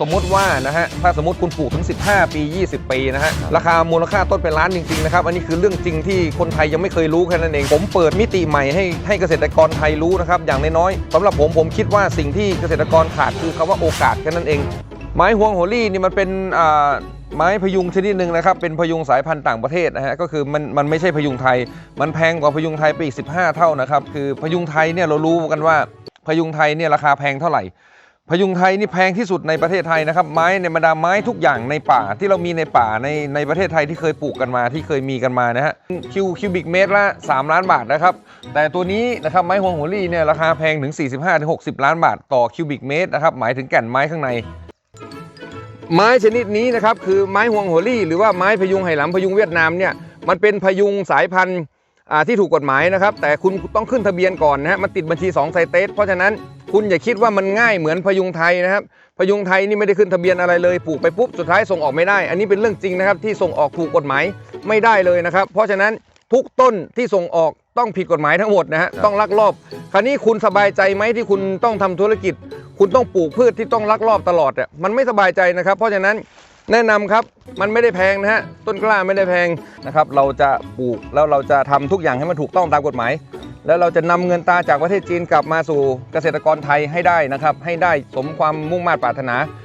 สมมุติว่านะฮะถ้าสมมติคุณปลูกถึง 15 ปี 20 ปีนะฮะราคามูลค่าต้นเป็นล้านจริงๆนะครับอันนี้คือเรื่องจริงที่คนไทยยังไม่เคยรู้แค่นั้นเอง ผมเปิดมิติใหม่ให้ให้เกษตรกรไทยรู้นะครับอย่างน้อยๆสำหรับผมผมคิดว่าสิ่งที่เกษตรกรขาดคือคำว่าโอกาสแค่นั้นเอง ไม้ฮวงโหรี่นี่มันเป็นอ่าไม้พยุงชนิดหนึ่งนะครับเป็นพยุงสายพันธุ์ต่างประเทศนะฮะก็คือมันมันไม่ใช่พยุงไทย มันแพงกว่าพยุงไทยไปอีก 15 เท่านะครับคือพยุงไทยเนี่ยเรารู้กันว่าพยุงไทยเนี่ยราคาแพงเท่าไหร่ พยุงไทยนี่แพงที่สุดในประเทศไทยนะครับ ไม้ในบรรดาไม้ทุกอย่างในป่าที่เรามีในป่าในในประเทศไทยที่เคยปลูกกันมาที่เคยมีกันมานะฮะคิวคิวบิกเมตรละ 3 ล้านบาทนะครับ แต่ตัวนี้นะครับไม้ฮวงโหรี่เนี่ยราคาแพงถึง 45-60 ล้านบาทต่อคิวบิกเมตรนะครับหมายถึงแก่นไม้ข้างใน ไม้ชนิดนี้นะครับคือไม้ฮวงโหรี่ หรือว่าไม้พยุงไหหลำพยุงเวียดนามเนี่ยมันเป็นพยุงสายพันธุ์ที่ถูกกฎหมายนะครับแต่คุณต้องขึ้นทะเบียนก่อนนะฮะมันติดบัญชี2ไซเตสเพราะฉะนั้น คุณอย่าคิดว่ามันง่ายเหมือนพยุงไทยนะครับพยุงไทยนี่ไม่ได้ขึ้นทะเบียนอะไรเลยปลูกไปปุ๊บสุดท้ายส่งออกไม่ได้ อันนี้เป็นเรื่องจริงนะครับที่ส่งออกถูกกฎหมายไม่ได้เลยนะครับ เพราะฉะนั้นทุกต้นที่ส่งออกต้องผิดกฎหมายทั้งหมดนะฮะต้องลักลอบ คราวนี้คุณสบายใจไหมที่คุณต้องทำธุรกิจ คุณต้องปลูกพืชที่ต้องลักลอบตลอดอะมันไม่สบายใจนะครับ เพราะฉะนั้นแนะนำครับมันไม่ได้แพงนะฮะต้นกล้าไม่ได้แพงนะครับเราจะปลูกแล้วเราจะทำทุกอย่างให้มันถูกต้องตามกฎหมาย แล้วเราจะนำเงินตาจากประเทศจีนกลับมาสู่เกษตรกรไทยให้ได้นะครับ ให้ได้สมความมุ่งมา่ปรารถนา